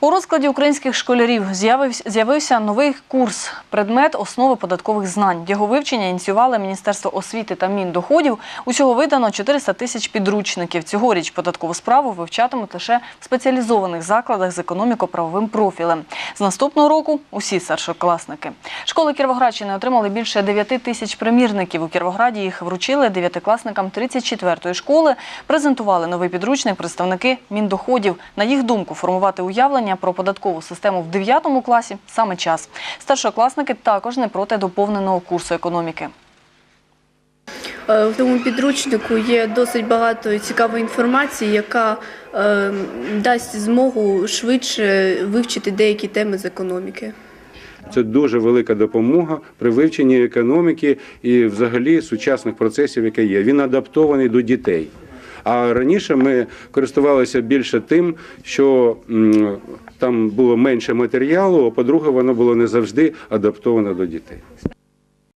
У розкладі українських школярів з'явився, новий курс предмет основи податкових знань. Його вивчення ініціювали Міністерство освіти та Міндоходів. Усього видано 400 тисяч підручників. Цьогоріч податкову справу вивчатимуть лише в спеціалізованих закладах з економіко-правовим профілем. З наступного року усі старшокласники. Школи Кіровоградщини отримали більше 9 тисяч примірників. У Кіровограді їх вручили дев'ятикласникам 34-ї школи. Презентували новий підручник представники Міндоходів. На їх думку, формувати уявлення про податкову систему в 9 класі саме час. Старшокласники також не проти доповненого курсу економіки. Е, В тому підручнику є досить багато цікавої інформації, яка е, дасть змогу швидше вивчити деякі теми з економіки. Це дуже велика допомога при вивченні економіки і взагалі сучасних процесів, які є. Він адаптований до дітей. А раніше ми користувалися більше тим, що там було менше матеріалу, а по-друге, воно було не завжди адаптовано до дітей.